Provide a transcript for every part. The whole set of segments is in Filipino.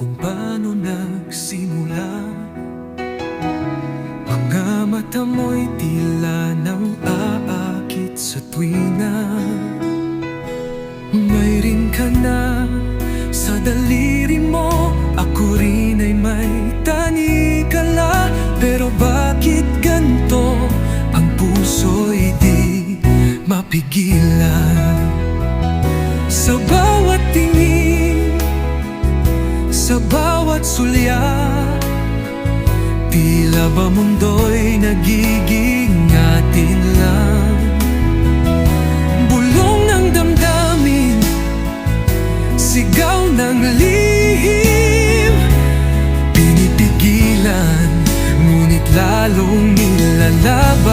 kung paano nagsimula. Mga mata mo'y tila nang aakit sa tuwina Mayroon ka na sa daliri mo Ako rin ay may tanikala Pero bakit ganto ang puso'y di mapigilan? Sa sulyap Tila ba mundo'y nagiging atin lang? Bulong ng damdamin Sigaw ng lihim. Pinipigilan Ngunit lalong nilalaban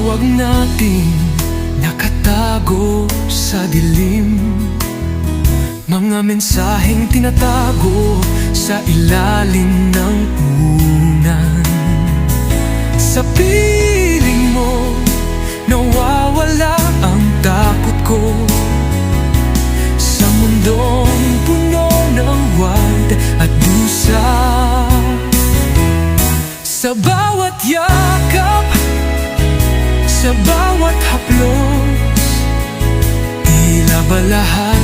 Tawag natin Nakatago sa dilim. Mga mensaheng tinatago sa ilalim ng unan Sa piling mo, nawawala ang takot ko. Sa mundong puno ng wild at sa bawat haplos. Tila ba lahat